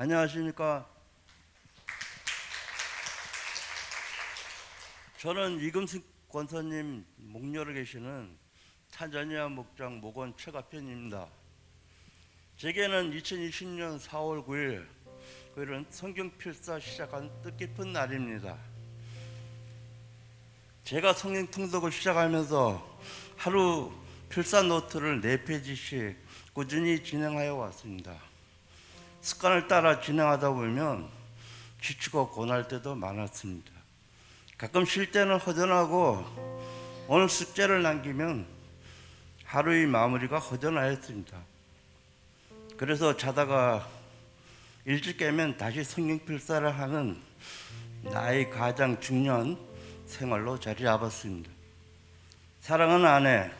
안녕하십니까. 저는 이금식 권사님 목녀로 계시는 타자니아 목장 목원 최가편입니다. 제게는 2020년 4월 9일 그일은 성경 필사 시작한 뜻깊은 날입니다. 제가 성경 통독을 시작하면서 하루 필사 노트를 4페이지씩 꾸준히 진행하여 왔습니다. 습관을 따라 진행하다 보면 지치고 고날 때도 많았습니다. 가끔 쉴 때는 허전하고 오늘 숙제를 남기면 하루의 마무리가 허전하였습니다. 그래서 자다가 일찍 깨면 다시 성경 필사를 하는 나의 가장 중요한 생활로 자리 잡았습니다. 사랑하는 아내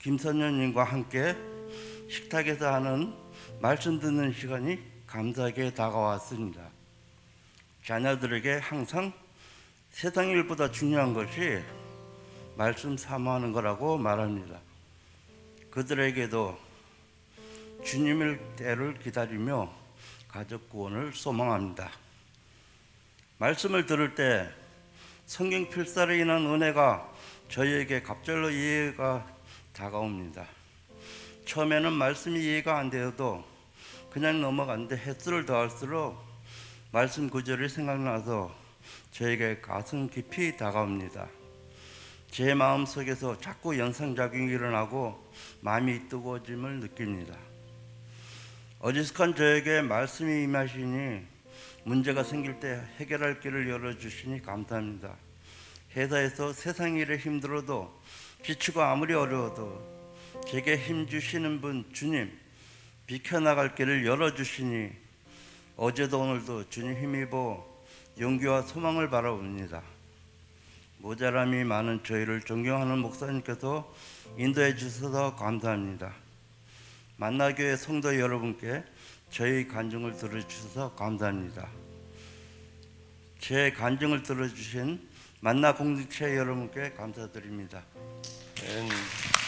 김선녀님과 함께 식탁에서 하는 말씀 듣는 시간이 감사하게 다가왔습니다. 자녀들에게 항상 세상 일보다 중요한 것이 말씀 사모하는 거라고 말합니다. 그들에게도 주님의 때를 기다리며 가족 구원을 소망합니다. 말씀을 들을 때 성경 필사로 인한 은혜가 저희에게 갑절로 이해가 다가옵니다. 처음에는 말씀이 이해가 안 되어도 그냥 넘어갔는데 횟수를 더할수록 말씀 구절이 생각나서 저에게 가슴 깊이 다가옵니다. 제 마음 속에서 자꾸 연상작용이 일어나고 마음이 뜨거워짐을 느낍니다. 어지숙한 저에게 말씀이 임하시니 문제가 생길 때 해결할 길을 열어주시니 감사합니다. 회사에서 세상 일에 힘들어도 지치고 아무리 어려워도 제게 힘 주시는 분 주님 비켜나갈 길을 열어주시니 어제도 오늘도 주님 힘입어 용기와 소망을 바라봅니다. 모자람이 많은 저희를 존경하는 목사님께서 인도해 주셔서 감사합니다. 만나교회 성도 여러분께 저희 간증을 들어주셔서 감사합니다. 제 간증을 들어주신 만나 공동체 여러분께 감사드립니다. 아멘.